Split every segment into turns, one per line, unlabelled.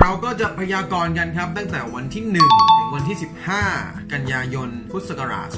เราก็จะพยากรณ์กันครับ ตั้งแต่วันที่ 1 ถึงวันที่ 15 กันยายน พุทธศักราช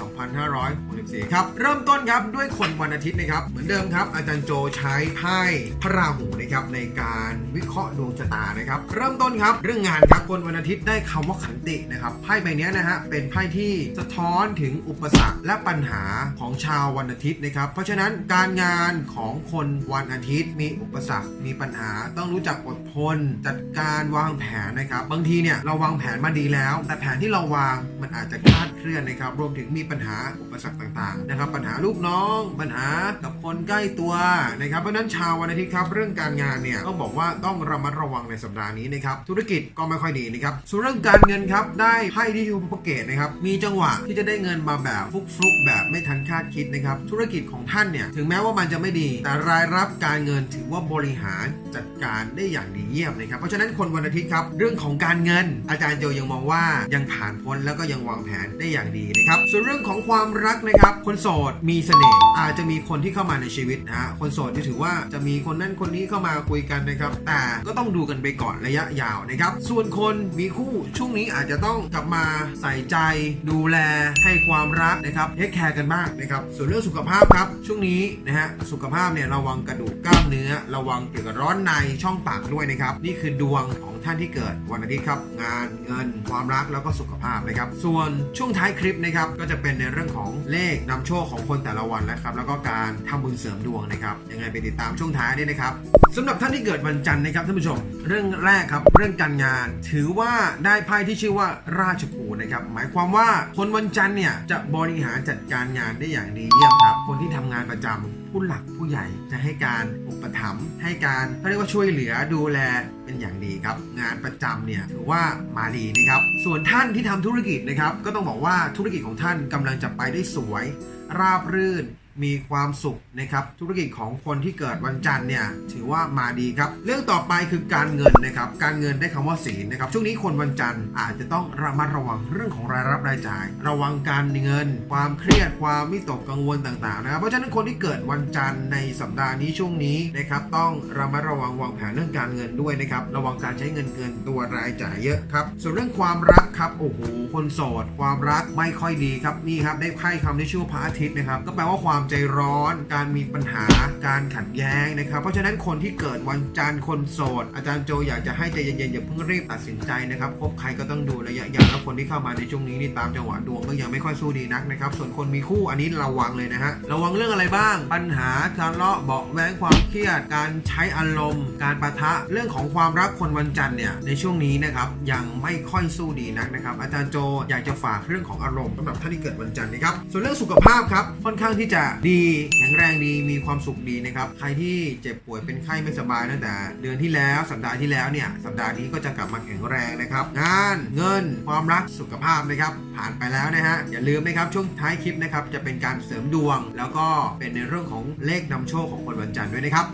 2564 ครับ เริ่มต้นครับด้วยคนวันอาทิตย์นะครับ เหมือนเดิมครับ อาจารย์โจใช้ไพ่พระราหูนะครับในการวิเคราะห์ดวงชะตานะครับ เริ่มต้นครับ เรื่องงานครับคนวันอาทิตย์ได้คำว่าขันตินะครับไพ่ใบนี้นะฮะเป็นไพ่ที่สะท้อนถึงอุปสรรคและปัญหาของชาววันอาทิตย์นะครับ เพราะฉะนั้นการงานของคนวันอาทิตย์มีอุปสรรคมีปัญหาต้องรู้จักอดทนจัดการวางางแผนนะครับ บางทีเนี่ยเราวางแผนมาดีแล้ว แต่แผนที่เราวางมันอาจจะคลาดเคลื่อนนะครับ รวมถึงมีปัญหาอุปสรรคต่างๆนะครับ ปัญหาลูกน้อง ปัญหากับคนใกล้ตัวนะครับ เพราะนั้นชาววันอาทิตย์ครับ เรื่องการงานเนี่ยต้องบอกว่าต้องระมัดระวังในสัปดาห์นี้นะครับ ธุรกิจก็ไม่ค่อยดีนะครับ ส่วนเรื่องการเงินครับ ได้ไพ่ที่ยูพเกตนะครับ มีจังหวะที่จะได้เงินมาแบบฟลุกแบบไม่ทันคาดคิดนะครับ ธุรกิจของท่านเนี่ยถึงแม้ว่ามันจะไม่ดี แต่รายรับการเงินถือว่าบริหารจัดการได้อย่างดีเยี่ยมนะครับ เพราะฉะนั้นคนวันอาทิตย์ครับ เรื่องของการเงิน อาจารย์โจยังมองว่ายังผ่านพ้นแล้วก็ยังวางแผนได้อย่างดีนะครับส่วนเรื่องของความรักนะครับ คนโสดมีเสน่ห์อาจจะมีคนที่เข้ามาในชีวิตนะฮะคนโสดที่ถือว่าจะมีคนนั้นคนนี้เข้ามาคุยกันนะครับ แต่ก็ต้องดูกันไปก่อนระยะยาวนะครับ ส่วนคนมีคู่ช่วงนี้อาจจะต้องกลับมาใส่ใจ ดูแลให้ความรักนะครับเทคแคร์กันบ้างนะครับ ส่วนเรื่องสุขภาพครับ ช่วงนี้นะฮะสุขภาพเนี่ยระวังกระดูกกล้ามเนื้อ ระวังเกี่ยวกับร้อนในช่องปากด้วยนะครับ นี่คือดวงของท่านที่เกิดวันอาทิตย์ครับ งานเงิน ความรักแล้วก็สุขภาพนะครับ ส่วนช่วงท้ายคลิปนะครับก็จะเป็นในเรื่องของเลขนำโชคของคนแต่ละวันนะครับ แล้วก็การทำบุญเสริมดวงนะครับยังไงไปติดตามช่วงท้ายด้วยนะครับสำหรับท่านที่เกิดวันจันทร์นะครับท่านผู้ชม เรื่องแรกครับ เรื่องการงาน ถือว่าได้ไพ่ที่ชื่อว่าราชกูนะครับ หมายความว่าคนวันจันทร์เนี่ยจะบริหารจัดการงานได้อย่างดีเยี่ยมครับ คนที่ทำงานประจำผู้หลักผู้ใหญ่จะให้การอุปถัมภ์ให้การเขาเรียกว่าช่วยเหลือดูแลเป็นอย่างดีครับ งานประจำเนี่ยถือว่ามาดีนะครับ ส่วนท่านที่ทำธุรกิจนะครับ ก็ต้องบอกว่าธุรกิจของท่านกำลังจะไปได้สวย ราบรื่น มีความสุขนะครับ ธุรกิจของคนที่เกิดวันจันทร์เนี่ยถือว่ามาดีครับ เรื่องต่อไปคือการเงินนะครับ การเงินได้คำว่าศีลนะครับ ช่วงนี้คนวันจันทร์อาจจะต้องระมัดระวังเรื่องของรายรับรายจ่าย ระวังการเงิน ความเครียดความวิตกกังวลต่างๆนะครับเพราะฉะนั้นคนที่เกิดวันจันทร์ในสัปดาห์นี้ช่วงนี้นะครับต้องระมัดระวังวางแผนเรื่องการเงินด้วยนะครับระวังการใช้เงินเกินตัวรายจ่ายเยอะครับส่วนเรื่องความรักครับโอ้โหคนโสด ความรักไม่ค่อยดีครับนี่ครับได้ไพ่คำที่ชื่อว่าพระอาทิตย์นะครับก็แปลว่าความใจร้อน การมีปัญหา การขัดแย้งนะครับ เพราะฉะนั้นคนที่เกิดวันจันทร์คนโสด อาจารย์โจอยากจะให้ใจเย็นๆอย่าเพิ่งรีบตัดสินใจนะครับคบใครก็ต้องดูระยะยาวแล้วคนที่เข้ามาในช่วงนี้นี่ตามจังหวะดวงก็ยังไม่ค่อยสู้ดีนักนะครับ ส่วนคนมีคู่อันนี้ระวังเลยนะฮะ ระวังเรื่องอะไรบ้าง ปัญหาทะเลาะเบาะแว้งความเครียด การใช้อารมณ์ การประทะ เรื่องของความรักคนวันจันทร์เนี่ย ในช่วงนี้นะครับยังไม่ค่อยสู้ดีนักนะครับ อาจารย์โจอยากจะฝากเรื่องของอารมณ์สำหรับท่านที่เกิดวันจันทร์นะครับ ส่วนเรื่องสุขภาพครับ ค่อนข้างที่จะดีแข็งแรงดีมีความสุขดีนะครับ ใครที่เจ็บป่วยเป็นไข้ไม่สบายตั้งแต่ เดือนที่แล้วสัปดาห์ที่แล้วเนี่ยสัปดาห์นี้ก็จะกลับมาแข็งแรงนะครับ งานเงินความรักสุขภาพนะครับ ผ่านไปแล้วนะฮะอย่าลืมนะครับช่วงท้ายคลิปนะครับจะเป็นการเสริมดวง แล้วก็เป็นในเรื่องของเลขนำโชคของคนวันจันทร์ด้วยนะครับ